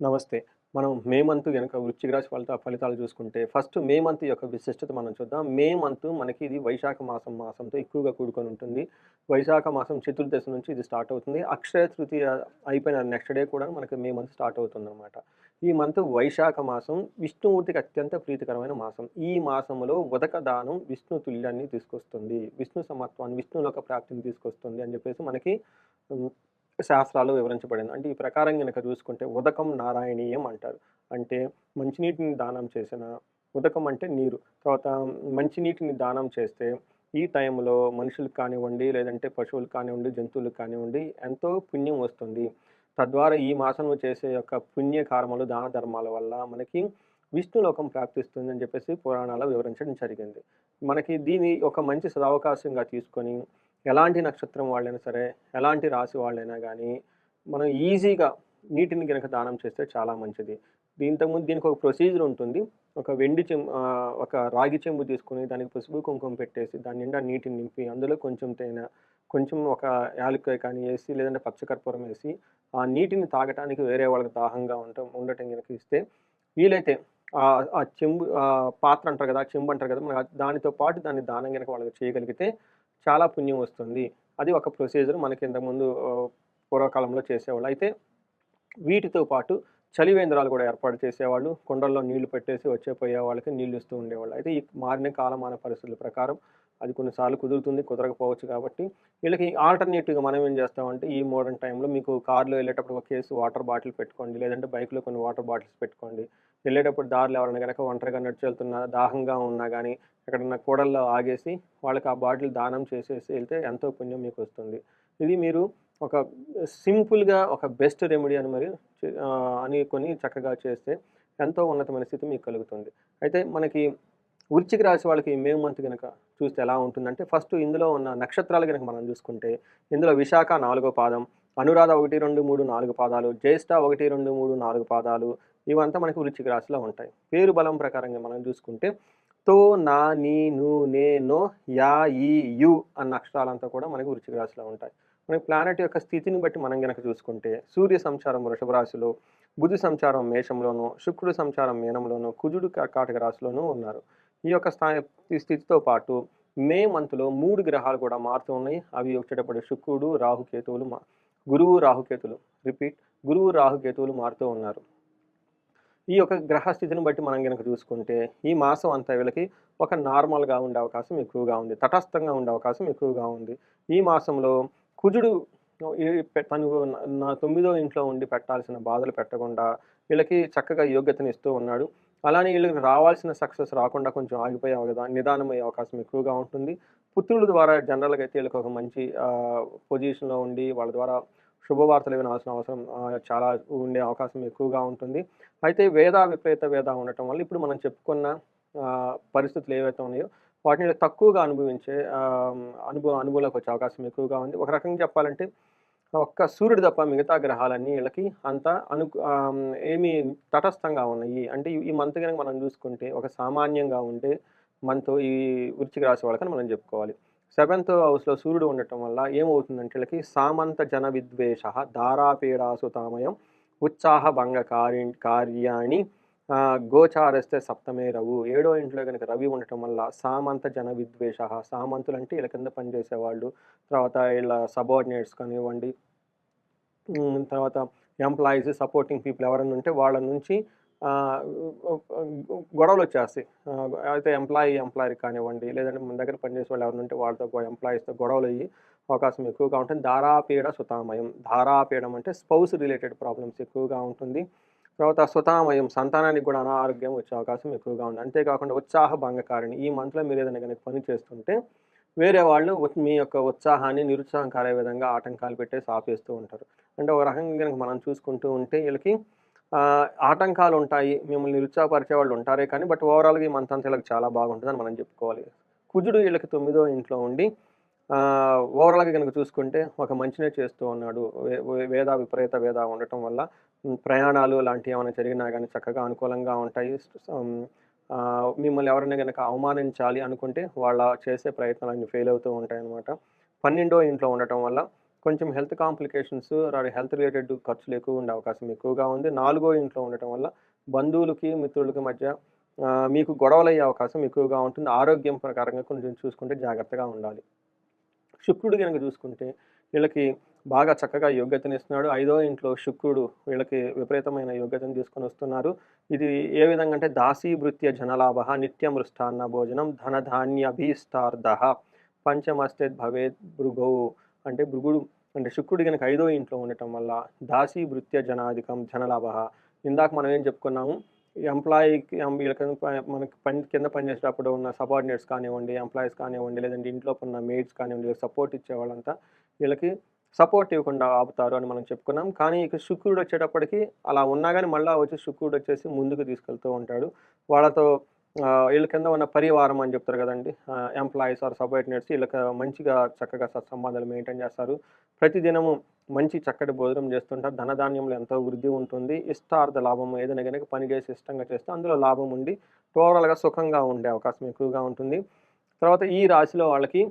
నమస్తే. మనం May month కనుక వృశ్చిక రాశి ఫలిత ఫలితాలు చూసుకుంటే, ఫస్ట్ మే మంత్ యొక్క విశిష్టత మనం చూద్దాం. మే మంత్ మనకి ఇది వైశాఖ మాసం మాసంతో ఎక్కువగా కూడుకొని ఉంటుంది. వైశాఖ మాసం చతుర్దశి నుంచి ఇది స్టార్ట్ అవుతుంది. అక్షయ తృతీయ అయిపోయిన నెక్స్ట్ డే కూడా మనకి మే మంత్ స్టార్ట్ అవుతుంది అనమాట ఈ మంత్ వైశాఖ మాసం విష్ణుమూర్తికి అత్యంత ప్రీతికరమైన మాసం. ఈ మాసంలో ఉదక దానం విష్ణు తుల్యాన్ని తీసుకొస్తుంది. విష్ణు సమత్వాన్ని, విష్ణులోక ప్రాప్తిని తీసుకొస్తుంది అని చెప్పేసి మనకి శాస్త్రాలు వివరించబడింది. అంటే ఈ ప్రకారం గనక చూసుకుంటే ఉదకం నారాయణీయం అంటారు. అంటే మంచినీటిని దానం చేసిన ఉదకం అంటే నీరు. తర్వాత మంచినీటిని దానం చేస్తే ఈ టైంలో మనుషులకు కానివ్వండి, లేదంటే పశువులకు కానివ్వండి, జంతువులకు కానివ్వండి ఎంతో పుణ్యం వస్తుంది. తద్వారా ఈ మాసంలో చేసే యొక్క పుణ్య కర్మలు, దాన ధర్మాల వల్ల మనకి విష్ణులోకం ప్రాప్తిస్తుంది అని చెప్పేసి పురాణాలు వివరించడం జరిగింది. మనకి దీన్ని ఒక మంచి సదావకాశంగా తీసుకొని ఎలాంటి నక్షత్రం వాళ్ళైనా సరే, ఎలాంటి రాశి వాళ్ళైనా కానీ మనం ఈజీగా నీటిని గనక దానం చేస్తే చాలా మంచిది. దీంతకుముందు దీనికి ఒక ప్రొసీజర్ ఉంటుంది. ఒక వెండి చెంబు ఒక రాగి చెంబు తీసుకొని దానికి పసుపు, కుంకుమ పెట్టేసి దాని నిండా నీటిని నింపి అందులో కొంచెం తేనె, కొంచెం ఒక యాలక్కాయ కానీ వేసి లేదంటే పచ్చకర్పూరం వేసి ఆ నీటిని తాగటానికి వేరే వాళ్ళకి దాహంగా ఉండటం ఉండటం గనక ఇస్తే వీలైతే ఆ చెంబు పాత్ర అంటారు కదా! చెంబు అంటారు కదా! మన దానితో పాటు దాన్ని దానం కనుక వాళ్ళకి చేయగలిగితే చాలా పుణ్యం వస్తుంది. అది ఒక ప్రొసీజర్ మనకి ఇంతకుముందు పూర్వకాలంలో చేసేవాళ్ళు. అయితే వీటితో పాటు చలివేంద్రాలు కూడా ఏర్పాటు చేసేవాళ్ళు. కుండల్లో నీళ్ళు పెట్టేసి వచ్చే పోయే వాళ్ళకి నీళ్ళు ఇస్తూ ఉండేవాళ్ళు. అయితే ఈ మారిన కాలమాన పరిస్థితుల ప్రకారం అది కొన్నిసార్లు కుదురుతుంది, కుదరకపోవచ్చు కాబట్టి వీళ్ళకి ఆల్టర్‌నేటివ్‌గా మనం ఏం చేస్తామంటే ఈ మోడర్న్ టైంలో మీకు కార్‌లో వెళ్ళేటప్పుడు ఒక కేసు వాటర్ బాటిల్ పెట్టుకోండి. లేదంటే బైక్‌లో కొన్ని వాటర్ బాటిల్స్ పెట్టుకోండి. వెళ్ళేటప్పుడు దారిలో ఎవరైనా గనక ఒంటరిగా నడిచి వెళ్తున్నా, దాహంగా ఉన్నా కానీ ఎక్కడన్నా కూడల్లో ఆగేసి వాళ్ళకి ఆ బాటిల్ దానం చేసేసి వెళ్తే ఎంతో పుణ్యం మీకు వస్తుంది ఇది మీరు ఒక సింపుల్‌గా ఒక బెస్ట్ రెమెడీ అని మరి అని కొని చక్కగా చేస్తే ఎంతో ఉన్నతమైన స్థితి మీకు కలుగుతుంది. అయితే మనకి వృచ్చిక రాశి వాళ్ళకి మే మంత్ కనుక చూస్తే ఎలా ఉంటుందంటే ఫస్ట్ ఇందులో ఉన్న నక్షత్రాలు గనక మనం చూసుకుంటే ఇందులో విశాఖ నాలుగో పాదం, అనురాధ 1, 2, 3, 4 పాదాలు, జ్యేష్ఠ 1, 2, 3, 4 పాదాలు ఇవంతా మనకి వృచ్చిక రాశిలో ఉంటాయి. పేరు బలం ప్రకారంగా మనం చూసుకుంటే తో, నా, నీ, ను, నే, నో, యా, ఈ, యు అన్న అక్షరాలంతా కూడా మనకి వృచ్చిక రాశిలో ఉంటాయి. మనకి ప్లానెట్ యొక్క స్థితిని బట్టి మనం గనక చూసుకుంటే సూర్య సంచారం వృషభ రాశిలో, బుధ సంచారం మేషంలోను, శుక్రుడు సంచారం మీనంలోను, కుజుడు కర్కాటక రాశిలోనూ ఉన్నారు. ఈ యొక్క స్థాయి స్థితితో పాటు మే మంత్‌లో మూడు గ్రహాలు కూడా మారుతూ ఉన్నాయి. అవి వచ్చేటప్పుడు శుక్రుడు, రాహుకేతువులు మా గురువు, రాహుకేతువులు రిపీట్ గురువు, రాహుకేతువులు మారుతూ ఉన్నారు. ఈ యొక్క గ్రహస్థితిని బట్టి మనం కనుక చూసుకుంటే ఈ మాసం అంతా వీళ్ళకి ఒక నార్మల్‌గా ఉండే అవకాశం ఎక్కువగా ఉంది. తటస్థంగా ఉండే అవకాశం ఎక్కువగా ఉంది. ఈ మాసంలో కుజుడు ఈ పె తను నా తొమ్మిదో ఇంట్లో ఉండి పెట్టాల్సిన బాధలు పెట్టకుండా వీళ్ళకి చక్కగా యోగ్యతను ఇస్తూ ఉన్నాడు. అలానే వీళ్ళకి రావాల్సిన సక్సెస్ రాకుండా కొంచెం ఆగిపోయే అవగా నిదానమయ్యే అవకాశం ఎక్కువగా ఉంటుంది. పుత్రుల ద్వారా జనరల్‌గా అయితే వీళ్ళకి ఒక మంచి పొజిషన్‌లో ఉండి వాళ్ళ ద్వారా శుభవార్తలు వినాల్సిన అవసరం చాలా ఉండే అవకాశం ఎక్కువగా ఉంటుంది. అయితే వేద విపరీత వేద ఉండటం వల్ల ఇప్పుడు మనం చెప్పుకున్న పరిస్థితులు ఏవైతే ఉన్నాయో వాటిని తక్కువగా అనుభవించే అనుభవం అనుభవ అనుభవంలోకి వచ్చే అవకాశం ఎక్కువగా ఉంది. ఒక రకంగా చెప్పాలంటే ఒక్క సూర్యుడు తప్ప మిగతా గ్రహాలన్నీ వీళ్ళకి అంత అను ఏమి తటస్థంగా ఉన్నాయి. అంటే ఈ మంత్ కనుక మనం చూసుకుంటే ఒక సామాన్యంగా ఉండే మంత్ ఈ వృచ్చిక రాశి వాళ్ళకని మనం చెప్పుకోవాలి. సెవెంత్ హౌస్‌లో సూర్యుడు ఉండటం వల్ల ఏమవుతుందంటే వీళ్ళకి సామంత జన విద్వేషః దారాపీడాసుతామయం ఉత్సాహ భంగ కార్య కార్యాణి గోచారస్తే సప్తమే రవు ఏడో ఇంట్లో కనుక రవి ఉండటం వల్ల సామంత జన విద్వేషః సామంతులు అంటే వీళ్ళ కింద పనిచేసేవాళ్ళు. తర్వాత వీళ్ళ సబార్డినేట్స్ కానివ్వండి తర్వాత ఎంప్లాయీస్, సపోర్టింగ్ పీపుల్ ఎవరైనా ఉంటే వాళ్ళ నుంచి గొడవలు వచ్చేస్తాయి అయితే ఎంప్లాయీ ఎంప్లాయీ కానివ్వండి, లేదంటే మన దగ్గర పనిచేసే వాళ్ళు ఎవరు ఉంటే వాళ్ళతో ఎంప్లాయీస్తో గొడవలు అయ్యి అవకాశం ఎక్కువగా ఉంటుంది. ధారాపీడ సుతామయం. ధారాపీడం అంటే స్పౌస్ రిలేటెడ్ ప్రాబ్లమ్స్ ఎక్కువగా ఉంటుంది. తర్వాత సుతామయం సంతానానికి కూడా అనారోగ్యం వచ్చే అవకాశం ఎక్కువగా ఉంది. అంతేకాకుండా ఉత్సాహ భంగకారిణి. ఈ మంత్‌లో మీరు ఏదైనా గనక పని చేస్తుంటే వేరే వాళ్ళు మీ యొక్క ఉత్సాహాన్ని నిరుత్సాహం కారే విధంగా ఆటంకాలు పెట్టేసి ఆపేస్తూ ఉంటారు. అంటే ఒక రకంగా మనం చూసుకుంటూ ఉంటే వీళ్ళకి ఆటంకాలు ఉంటాయి. మిమ్మల్ని నిరుత్సాహపరిచే వాళ్ళు ఉంటారే కానీ బట్ ఓవరాల్‌గా ఈ మంత్ అంతా వీళ్ళకి చాలా బాగుంటుందని మనం చెప్పుకోవాలి. కుజుడు వీళ్ళకి తొమ్మిదో ఇంట్లో ఉండి ఓవరాల్‌గా గనక చూసుకుంటే ఒక మంచినే చేస్తూ ఉన్నాడు. వే వేద విపరీత వేద ఉండటం వల్ల ప్రయాణాలు లాంటివి ఏమైనా జరిగినా కానీ చక్కగా అనుకూలంగా ఉంటాయి. మిమ్మల్ని ఎవరైనా గనక అవమానించాలి అనుకుంటే వాళ్ళ చేసే ప్రయత్నాలన్నీ ఫెయిల్ అవుతూ ఉంటాయన్నమాట. 12 ఇంట్లో ఉండటం వల్ల కొంచెం హెల్త్ కాంప్లికేషన్స్ హెల్త్ రిలేటెడ్ ఖర్చులు ఎక్కువ ఉండే అవకాశం ఎక్కువగా ఉంది. నాలుగో ఇంట్లో ఉండటం వల్ల బంధువులకి మిత్రులకి మధ్య మీకు గొడవలు అయ్యే అవకాశం ఎక్కువగా ఉంటుంది. ఆరోగ్యం ప్రకారంగా కొంచెం చూసుకుంటే జాగ్రత్తగా ఉండాలి. శుక్రుడు కనుక చూసుకుంటే వీళ్ళకి బాగా చక్కగా యోగ్యతనిస్తున్నాడు. ఐదో ఇంట్లో శుక్రుడు వీళ్ళకి విపరీతమైన యోగ్యతను తీసుకొని వస్తున్నారు. ఇది ఏ విధంగా అంటే దాసీ భృత్య జనలాభ నిత్య మృష్టాన్న భోజనం ధనధాన్యభీష్టార్థ పంచమస్తే భవేత్ భృగౌ అంటే భృగుడు అంటే శుక్రుడు కనుక ఐదో ఇంట్లో ఉండటం వల్ల దాసీ భృత్య జనాధికం జనలాభ ఇందాక మనం ఏం చెప్పుకున్నాము? ఎంప్లాయీకి వీళ్ళకి మనకి పని కింద పనిచేసేటప్పుడు ఉన్న సబార్డినేట్స్ కానివ్వండి ఎంప్లాయీస్ కానివ్వండి లేదంటే ఇంట్లో ఉన్న మేడ్స్ కానివ్వండి సపోర్ట్ ఇచ్చే వాళ్ళంతా వీళ్ళకి సపోర్ట్ ఇవ్వకుండా ఆపుతారు అని మనం చెప్పుకున్నాం. కానీ ఇక శుక్రుడు వచ్చేటప్పటికి అలా ఉన్నా కానీ మళ్ళీ వచ్చి శుక్రుడు వచ్చేసి ముందుకు తీసుకెళ్తూ ఉంటాడు. వాళ్ళతో వీళ్ళ కింద ఉన్న పరివారం అని చెప్తారు కదండి. ఎంప్లాయీస్ ఆర్ సబార్డినేట్స్ వీళ్ళకి మంచిగా చక్కగా సత్సంబంధాలు మెయింటైన్ చేస్తారు. ప్రతిదినము మంచి చక్కటి భోజనం చేస్తుంటారు. ధనధాన్యంలో ఎంతో వృద్ధి ఉంటుంది. ఇష్టార్థ లాభం ఏదైనా కనుక పని చేసి ఇష్టంగా చేస్తే అందులో లాభం ఉండి టోటల్గా సుఖంగా ఉండే అవకాశం ఎక్కువగా ఉంటుంది. తర్వాత ఈ రాశిలో వాళ్ళకి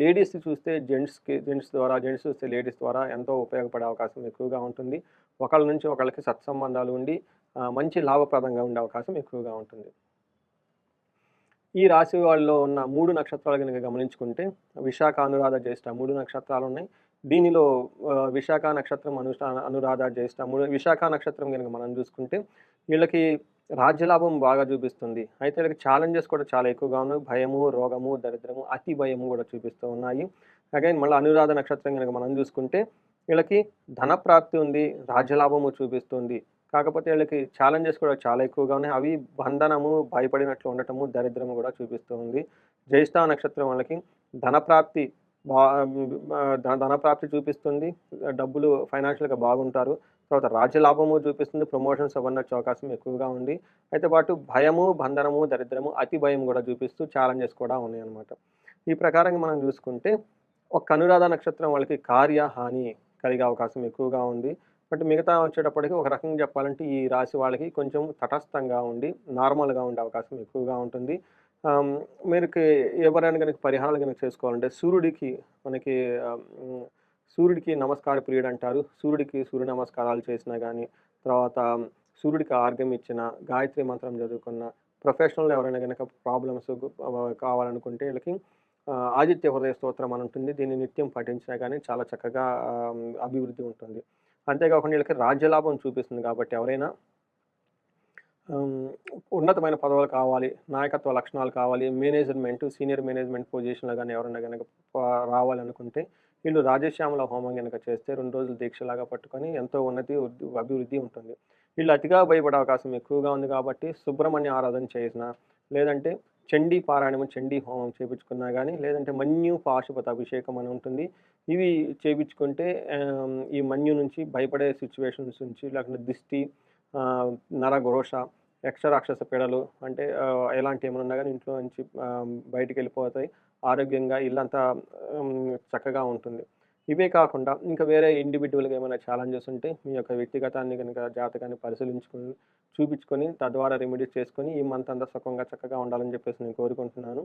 లేడీస్ చూస్తే జెంట్స్కి జెంట్స్ ద్వారా జెంట్స్ చూస్తే లేడీస్ ద్వారా ఎంతో ఉపయోగపడే అవకాశం ఎక్కువగా ఉంటుంది. ఒకళ్ళ నుంచి ఒకళ్ళకి సత్సంబంధాలు ఉండి మంచి లాభప్రదంగా ఉండే అవకాశం ఎక్కువగా ఉంటుంది. ఈ రాశి వాళ్ళలో ఉన్న మూడు నక్షత్రాలు కనుక గమనించుకుంటే విశాఖ అనురాధ జ్యేష్ఠ మూడు నక్షత్రాలు ఉన్నాయి. దీనిలో విశాఖ నక్షత్రం అనుషా అనురాధ జ్యేష్ఠ మూడు విశాఖ నక్షత్రం కనుక మనం చూసుకుంటే వీళ్ళకి రాజ్యలాభం బాగా చూపిస్తుంది. అయితే వీళ్ళకి ఛాలెంజెస్ కూడా చాలా ఎక్కువగా ఉన్నాయి. భయము రోగము దరిద్రము అతి భయము కూడా చూపిస్తూ ఉన్నాయి. అగైన్ మళ్ళీ అనురాధ నక్షత్రం కనుక మనం చూసుకుంటే వీళ్ళకి ధన ప్రాప్తి ఉంది రాజ్యలాభము చూపిస్తుంది. కాకపోతే వీళ్ళకి ఛాలెంజెస్ కూడా చాలా ఎక్కువగా ఉన్నాయి. అవి బంధనము భయపడినట్లు ఉండటము దరిద్రము కూడా చూపిస్తూ ఉంది. జ్యేష్ఠ నక్షత్రం వాళ్ళకి ధనప్రాప్తి బా ధనప్రాప్తి చూపిస్తుంది. డబ్బులు ఫైనాన్షియల్గా బాగుంటారు. తర్వాత రాజ్యలాభము చూపిస్తుంది. ప్రమోషన్స్ అవన్నీ వచ్చే అవకాశం ఎక్కువగా ఉంది. అయితే పాటు భయము బంధనము దరిద్రము అతి భయం కూడా చూపిస్తూ ఛాలెంజెస్ కూడా ఉన్నాయన్నమాట ఈ ప్రకారంగా మనం చూసుకుంటే ఒక అనురాధ నక్షత్రం వాళ్ళకి కార్య హాని కలిగే అవకాశం ఎక్కువగా ఉంది. బట్ మిగతా వచ్చేటప్పటికి ఒక రకంగా చెప్పాలంటే ఈ రాశి వాళ్ళకి కొంచెం తటస్థంగా ఉండి నార్మల్గా ఉండే అవకాశం ఎక్కువగా ఉంటుంది. మీరు ఎవరైనా కనుక పరిహారాలు కనుక చేసుకోవాలంటే సూర్యుడికి మనకి సూర్యుడికి నమస్కార ప్రియుడు అంటారు. సూర్యుడికి సూర్య నమస్కారాలు చేసినా కానీ తర్వాత సూర్యుడికి ఆర్గం ఇచ్చిన గాయత్రి మంత్రం చదువుకున్న ప్రొఫెషనల్ ఎవరైనా కనుక ప్రాబ్లమ్స్ కావాలనుకుంటే వీళ్ళకి ఆదిత్య హృదయ స్తోత్రం అని ఉంటుంది. దీన్ని నిత్యం పఠించినా కానీ చాలా చక్కగా అభివృద్ధి ఉంటుంది. అంతేకాకుండా వీళ్ళకి రాజ్యలాభం చూపిస్తుంది కాబట్టి ఎవరైనా ఉన్నతమైన పదవులు కావాలి నాయకత్వ లక్షణాలు కావాలి మేనేజ్మెంట్ సీనియర్ మేనేజ్మెంట్ పొజిషన్లో కానీ ఎవరైనా కనుక రావాలనుకుంటే వీళ్ళు రాజశ్యామల హోమం కనుక చేస్తే రెండు రోజులు దీక్షలాగా పట్టుకొని ఎంతో ఉన్నతి అభివృద్ధి ఉంటుంది. వీళ్ళు అతిగా భయపడే అవకాశం ఎక్కువగా ఉంది కాబట్టి సుబ్రహ్మణ్య ఆరాధన చేసిన లేదంటే చండీ పారాయణము చండీ హోమం చేయించుకున్నా కానీ లేదంటే మన్యు పాశుపత అభిషేకం అని ఉంటుంది. ఇవి చేయించుకుంటే ఈ మన్యు నుంచి భయపడే సిచ్యువేషన్స్ నుంచి లేకుంటే దిష్టి నరఘోష యక్షరాక్షస పీడలు అంటే ఎలాంటి ఏమైనా ఉన్నా కానీ ఇంట్లో నుంచి బయటికి వెళ్ళిపోతాయి. ఆరోగ్యంగా ఇల్లంతా చక్కగా ఉంటుంది. ఇవే కాకుండా ఇంకా వేరే ఇండివిజువల్గా ఏమైనా ఛాలెంజెస్ ఉంటే మీ యొక్క వ్యక్తిగతాన్ని కనుక జాతకాన్ని పరిశీలించుకొని చూపించుకొని తద్వారా రెమెడీస్ చేసుకొని ఈ మంత్ అంతా సుఖంగా చక్కగా ఉండాలని చెప్పేసి నేను కోరుకుంటున్నాను.